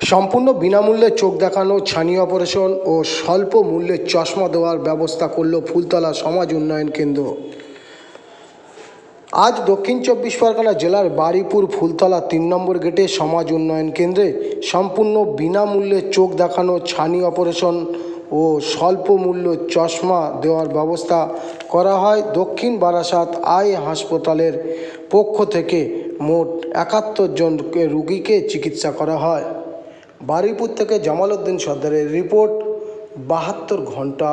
সম্পূর্ণ বিনামূল্যে চোখ দেখানো, ছানি অপারেশন ও স্বল্প মূল্যে চশমা দেওয়ার ব্যবস্থা করল ফুলতলা সমাজ উন্নয়ন কেন্দ্র। আজ দক্ষিণ চব্বিশ পরগনা জেলার বারুইপুর ফুলতলা তিন নম্বর গেটে সমাজ উন্নয়ন কেন্দ্রে সম্পূর্ণ বিনামূল্যে চোখ দেখানো, ছানি অপারেশন ও স্বল্প মূল্য চশমা দেওয়ার ব্যবস্থা করা হয় দক্ষিণ বারাসাত আই হাসপাতালের পক্ষ থেকে। মোট একাত্তর জন রুগীকে চিকিৎসা করা হয়। বারুইপুর থেকে জামাল উদ্দিন সর্দারের রিপোর্ট বাহাত্তর ঘণ্টা।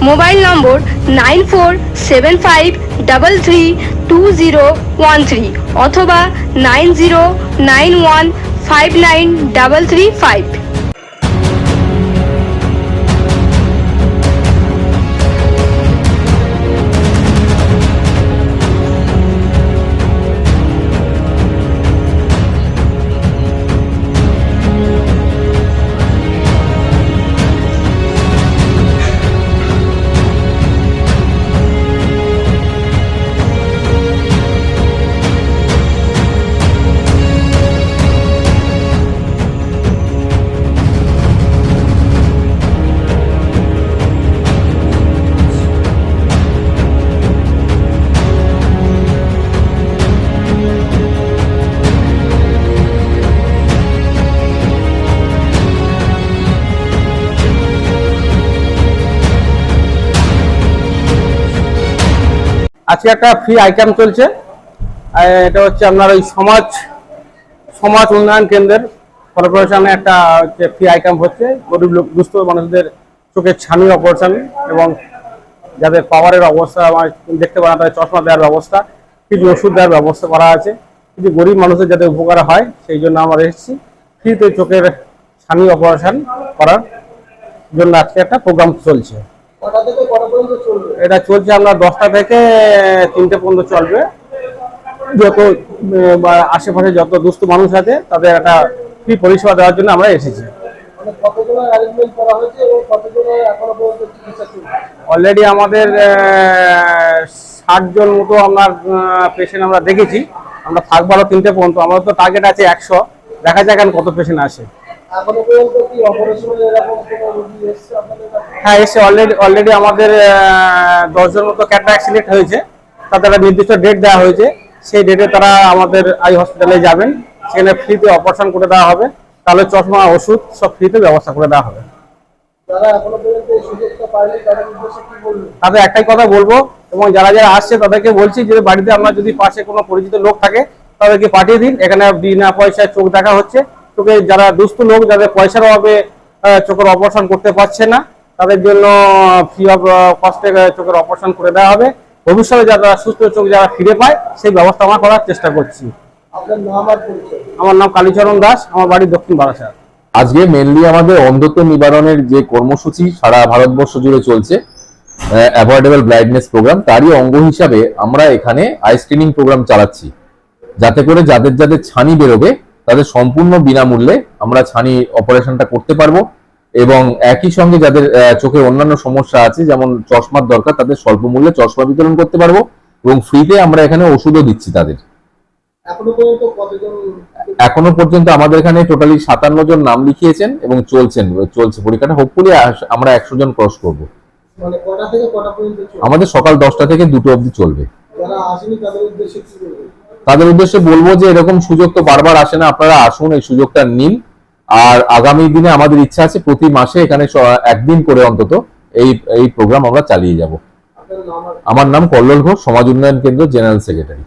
Mobile number nine four seven five double three two zero one three অথবা nine zero nine one five nine double three five. আজকে একটা ফ্রি আইটেম চলছে। এটা হচ্ছে আপনার ওই সমাজ সমাজ উন্নয়ন কেন্দ্রের কর্পোরেশনে একটা হচ্ছে ফ্রি আইটেম হচ্ছে। গরিব লোক, দুস্থ মানুষদের চোখের ছানির অপারেশন এবং যাদের পাওয়ারের অবস্থা দেখতে পান তাদের চশমা দেওয়ার ব্যবস্থা, কিছু ওষুধ দেওয়ার ব্যবস্থা করা আছে। কিছু গরিব মানুষের যাতে উপকার হয়, সেই জন্য আমরা এসেছি। ফ্রিতে চোখের ছানি অপারেশন করার জন্য আজকে একটা প্রোগ্রাম চলছে। এটা চলছে আমরা দশটা থেকে তিনটে পর্যন্ত চলবে। যত আশেপাশে যত দুস্থ মানুষ আছে তাদের একটা ফ্রি পরিষেবা দেওয়ার জন্য আমরা এসেছি। অলরেডি আমাদের ষাট জন মতো আপনার পেশেন্ট আমরা দেখেছি। আমরা থাকব আরও তিনটে পর্যন্ত। আমাদের তো টার্গেট আছে একশো। দেখা যাক কত পেশেন্ট আসে। হ্যাঁ এসে অলরেডি অলরেডি আমাদের দশজন মতো ক্যাটারাক্ট সিলেক্ট হয়েছে। তাদের একটা নির্দিষ্ট ডেট দেওয়া হয়েছে। সেই ডেটে তারা আমাদের আই হসপিটালে যাবেন। সেখানে ফ্রিতে অপারেশন করে দেওয়া হবে। তাহলে চশমা ওষুধ সব ফ্রিতে ব্যবস্থা করে দেওয়া হবে। তাদের একটাই কথা বলব এবং যারা যারা আসছে তাদেরকে বলছি যে বাড়িতে আপনার যদি পাশে কোনো পরিচিত লোক থাকে তাদেরকে পাঠিয়ে দিন। এখানে বিনা পয়সায় চোখ দেখা হচ্ছে। চোখে যারা দুস্থ লোক যাদের পয়সার অভাবে চোখের অপারেশন করতে পারছে না তাদের জন্য ফ্রি অফ কস্টে চোখের অপারেশন করে দেওয়া হবে। ভবিষ্যতে যারা সুস্থ চোখ যারা ফিরে পায় সেই ব্যবস্থা আমরা করার চেষ্টা করছি। আমার নাম কালীচরণ দাস আমার বাড়ি দক্ষিণ বারাসাত। আজকে মেনলি আমাদের অন্ধত্ব নিবারণের যে কর্মসূচি সারা ভারতবর্ষ জুড়ে চলছে অ্যাভয়েডেবল ব্লাইন্ডনেস প্রোগ্রাম তারই অঙ্গ হিসাবে আমরা এখানে আই স্ক্রিনিং প্রোগ্রাম চালাচ্ছি। যাতে করে যাদের যাদের ছানি বেরোবে তাদের সম্পূর্ণ বিনামূল্যে আমরা ছানি অপারেশনটা করতে পারব। এবং একই সঙ্গে যাদের চোখের অন্যান্য সমস্যা আছে যেমন চশমার দরকার তাদের স্বল্প মূল্যে চশমা বিতরণ করতে পারব এবং ফ্রিতে আমরা এখানে ওষুধও দিচ্ছি তাদের। এখনও পর্যন্ত আমাদের এখানে টোটালি সাতান্ন জন নাম লিখিয়েছেন এবং চলছেন চলছে পরীক্ষাটা। হোপফুলি আমরা একশো জন ক্রস করব। মানে? আমাদের সকাল দশটা থেকে দুটো অবধি চলবে। যারা আসেনি তাদের উদ্দেশ্যে কি বলবেন তাদের উদ্দেশ্যে বলব যে এরকম সুযোগ তো বারবার আসে না আপনারা আসুন এই সুযোগটা নিন। আর আগামী দিনে আমাদের ইচ্ছা আছে প্রতি মাসে এখানে একদিন করে অন্তত এই এই প্রোগ্রাম আমরা চালিয়ে যাব। আমার নাম কল্লোল ঘোষ সমাজ উন্নয়ন কেন্দ্র জেনারেল সেক্রেটারি।